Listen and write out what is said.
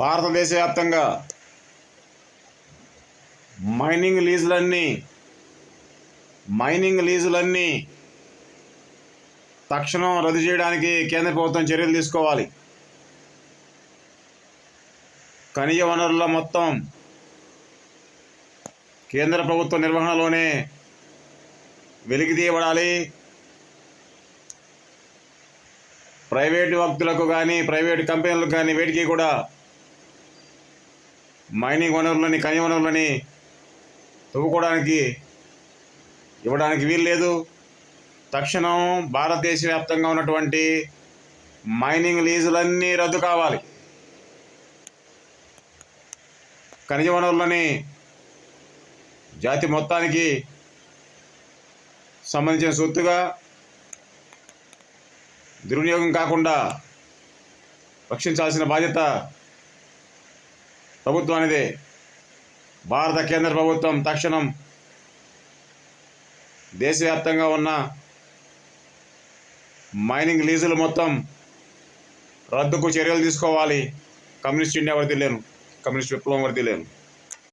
భారతదేశ వ్యాప్తంగా mining లీజులన్నీ mining లీజులన్నీ తక్షణం రద్దు చేయడానికి కేంద్ర ప్రభుత్వం చర్యలు తీసుకోవాలి. ఖనిజ వనరుల మొత్తం కేంద్ర ప్రభుత్వ నిర్వహణలోనే వెలికి తీయబడాలి. ప్రైవేటు వ్యక్తులకు కానీ ప్రైవేటు కంపెనీలకు కానీ వేటికి కూడా మైనింగ్ వనరులని ఖనిజ వనరులని తవ్వుకోవడానికి ఇవ్వడానికి వీలు లేదు. తక్షణం భారతదేశ వ్యాప్తంగా ఉన్నటువంటి మైనింగ్ లీజులన్నీ రద్దు కావాలి. ఖనిజ వనరులని జాతి మొత్తానికి సంబంధించిన సొత్తుగా దుర్వినియోగం కాకుండా రక్షించాల్సిన బాధ్యత ప్రభుత్వానిదే భారత కేంద్ర ప్రభుత్వం తక్షణం దేశవ్యాప్తంగా ఉన్న మైనింగ్ లీజులు మొత్తం రద్దుకు చర్యలు తీసుకోవాలి. కమ్యూనిస్ట్ ఇండియా వర్దిలేను కమ్యూనిస్ట్ విప్లవం వర్దిలేను